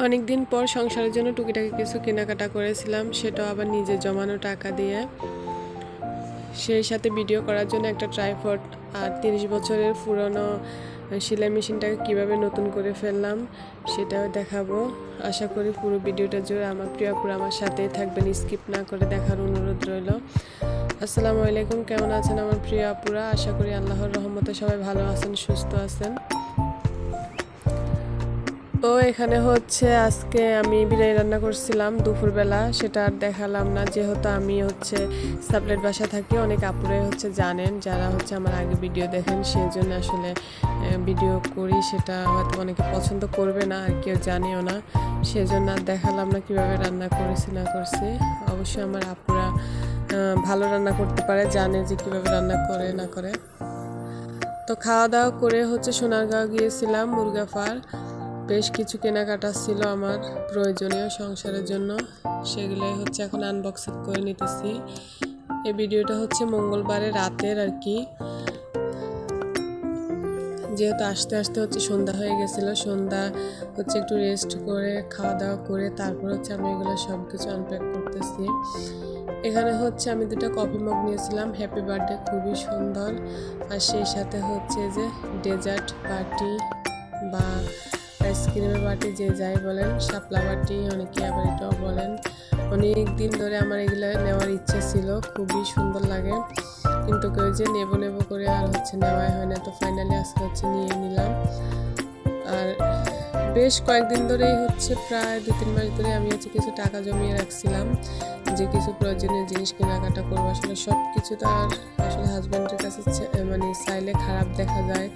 অনেক দিন পর সংসারের জন্য টুকিটাকি কিছু কেনাকাটা করেছিলাম, সেটাও আবার নিজে জমানো টাকা দিয়ে। সেই সাথে ভিডিও করার জন্য একটা ট্রাইফড আর তিরিশ বছরের পুরনো সেলাই মেশিনটাকে কীভাবে নতুন করে ফেললাম, সেটাও দেখাবো। আশা করি পুরো ভিডিওটা জুড়ে আমার প্রিয় পুরো আমার সাথেই থাকবেন স্কিপ না করে দেখার অনুরোধ রইল। আসসালামু আলাইকুম, কেমন আছেন আমার প্রিয় আপুরা আশা করি আল্লাহর রহমতে সবাই ভালো আছেন, সুস্থ আছেন। তো এখানে হচ্ছে আজকে আমি বিরিয়ানি রান্না করছিলাম দুপুরবেলা, সেটা আর দেখালাম না। যেহেতু আমি হচ্ছে সাবলেট বাসা থাকি, অনেক আপুরে হচ্ছে জানেন, যারা হচ্ছে আমার আগে ভিডিও দেখেন সেই জন্য আসলে ভিডিও করি, সেটা হয়তো অনেকে পছন্দ করবে না, আর কেউ জানেও না। সেজন্য আর দেখালাম না কীভাবে রান্না করেছি, না করছি। অবশ্যই আমার আপুরা ভালো রান্না করতে পারে, জানে যে কীভাবে রান্না করে, না করে। তো খাওয়া দাওয়া করে হচ্ছে সোনারগাঁও গিয়েছিলাম, মুরগাফার। বেশ কিছু কেনাকাটা ছিল আমার প্রয়োজনীয় সংসারের জন্য। সেগুলোই হচ্ছে এখন আনবক্সিং করে নিতেছি। এই ভিডিওটা হচ্ছে মঙ্গলবারে রাতের আর কি। যেহেতু আসতে আসতে হচ্ছে সন্ধ্যা হয়ে গেছিল, সন্ধ্যা হচ্ছে একটু রেস্ট করে খাওয়া দাওয়া করে তারপর হচ্ছে আমি এগুলো সব কিছু আনপ্যাক করতেছি। এখানে হচ্ছে আমি দুটো কফি মগ নিয়েছিলাম হ্যাপি বার্থডে খুবই সুন্দর। আর সেই সাথে হচ্ছে যে ডেজার্ট পার্টি বা আইসক্রিমের বাটি যে যাই বলেন, শাপলা বাটি, অনেকে আবার এটাও বলেন। অনেক দিন ধরে আমার এগুলো নেওয়ার ইচ্ছে ছিল, খুবই সুন্দর লাগে। কিন্তু কেউ যে নেব নেব করে আর হচ্ছে নেওয়াই হয় না, তো ফাইনালি আজকে হচ্ছে নিয়ে নিলাম। আর বেশ কয়েকদিন ধরেই হচ্ছে প্রায় দু তিন মাস ধরে আমি হচ্ছে কিছু টাকা জমিয়ে রাখছিলাম, যে কিছু প্রয়োজনীয় জিনিস কেনাকাটা করব। আসলে সব কিছু তো আর আসলে হাজব্যান্ডের কাছে মানে চাইলে খারাপ দেখা যায়।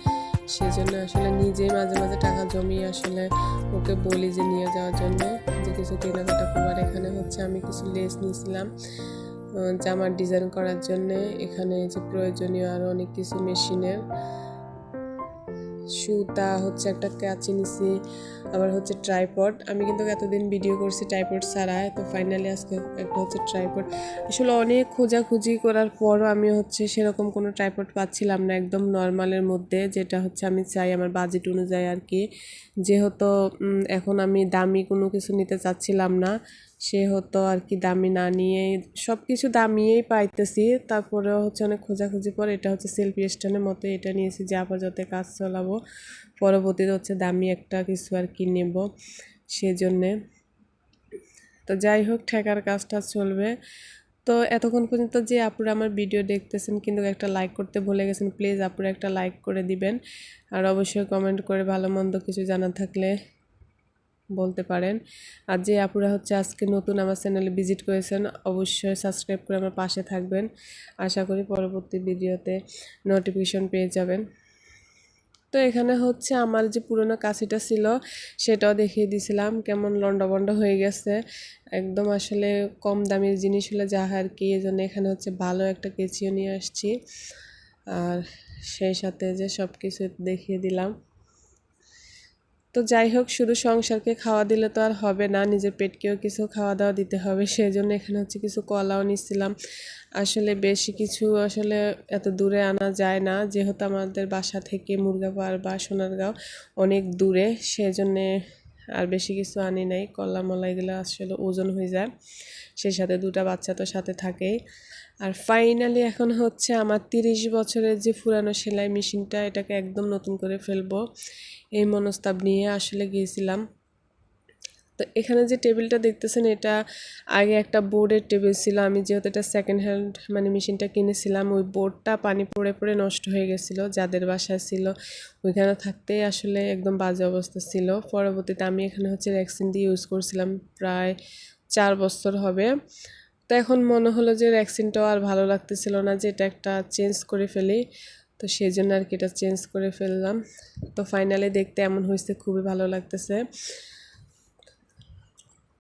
সেজন্য আসলে নিজেই মাঝে মাঝে টাকা জমিয়ে আসলে ওকে বলি যে নিয়ে যাওয়ার জন্য যে কিছু কেনাকাটা করবার এখানে হচ্ছে আমি কিছু লেস নিয়েছিলাম জামার ডিজাইন করার জন্যে। এখানে যে প্রয়োজনীয় আরও অনেক কিছু মেশিনের সুতা হচ্ছে একটা কাঁচি নিছি, আবার হচ্ছে ট্রাইপড আমি কিন্তু এতদিন ভিডিও করছি ট্রাইপড ছাড়া, তো ফাইনালি আজকে একটা হচ্ছে ট্রাইপড আসলে অনেক খোঁজাখুঁজি করার পরও আমি হচ্ছে সেরকম কোনো ট্রাইপড পাচ্ছিলাম না, একদম নর্মালের মধ্যে, যেটা হচ্ছে আমি চাই আমার বাজেট অনুযায়ী আর কি যেহেতু এখন আমি দামি কোনো কিছু নিতে চাচ্ছিলাম না সে হতো আর কি দামি না নিয়ে সব কিছু দামিয়েই পাইতেছি। তারপরেও হচ্ছে অনেক খোঁজাখুঁজি পর এটা হচ্ছে সেলফি স্ট্যান্ডের মতো এটা নিয়েছি যে আপাতত কাজ চালাবো, পরবর্তীতে হচ্ছে দামি একটা কিছু আর কি নেব সেজন্যে। তো যাই হোক, ঠেকার কাজটা চলবে। তো এতক্ষণ পর্যন্ত যে আপুরা আমার ভিডিও দেখতেছেন কিন্তু একটা লাইক করতে ভুলে গেছেন প্লিজ আপুরা একটা লাইক করে দিবেন। আর অবশ্যই কমেন্ট করে ভালো মন্দ কিছু জানা থাকলে বলতে পারেন। আর যে আপুরা হচ্ছে আজকে নতুন আমার চ্যানেলে ভিজিট করেছেন, অবশ্যই সাবস্ক্রাইব করে আমার পাশে থাকবেন। আশা করি পরবর্তী ভিডিওতে নোটিফিকেশন পেয়ে যাবেন। তো এখানে হচ্ছে আমার যে পুরোনো কাশিটা ছিল, সেটাও দেখিয়ে দিয়েছিলাম কেমন লন্ডভন্ড হয়ে গেছে। একদম আসলে কম দামের জিনিস হলে যা আর কি এই জন্য এখানে হচ্ছে ভালো একটা কেচিও নিয়ে আসছি। আর সেই সাথে যে সব কিছু দেখিয়ে দিলাম। তো যাই হোক, শুধু সংসারকে খাওয়া দিলে তো আর হবে না, নিজের পেটকেও কিছু খাওয়া দাওয়া দিতে হবে। সেই জন্য এখানে হচ্ছে কিছু কলাও নিচ্ছিলাম। আসলে বেশি কিছু আসলে এত দূরে আনা যায় না। যেহেতু আমাদের বাসা থেকে মুরগাপাড় বা সোনারগাঁও অনেক দূরে, সেজন্যে আর বেশি কিছু আনি নাই। কলা, মলা এগুলো আসলে ওজন হয়ে যায়। সেই সাথে দুটা বাচ্চা তো সাথে থাকেই। আর ফাইনালি এখন হচ্ছে আমার তিরিশ বছরের যে পুরানো সেলাই মেশিনটা, এটাকে একদম নতুন করে ফেলব। এই মনস্তাব নিয়ে আসলে গিয়েছিলাম। তো এখানে যে টেবিলটা দেখতেছেন, এটা আগে একটা বোর্ডের টেবিল ছিল। আমি যেহেতু এটা সেকেন্ড হ্যান্ড মানে মেশিনটা কিনেছিলাম, ওই বোর্ডটা পানি পড়ে পড়ে নষ্ট হয়ে গেছিল। যাদের বাসায় ছিল, ওইখানে থাকতেই আসলে একদম বাজে অবস্থা ছিল। পরবর্তীতে আমি এখানে হচ্ছে র্যাক্সিন দিয়ে ইউজ করছিলাম, প্রায় চার বছর হবে। তো এখন মনে হলো যে র্যাক্সিনটাও আর ভালো লাগতেছিল না যে এটা একটা চেঞ্জ করে ফেলি। তো সেই জন্য আর কি এটা চেঞ্জ করে ফেললাম। তো ফাইনালি দেখতে এমন হয়েছে, খুবই ভালো লাগতেছে।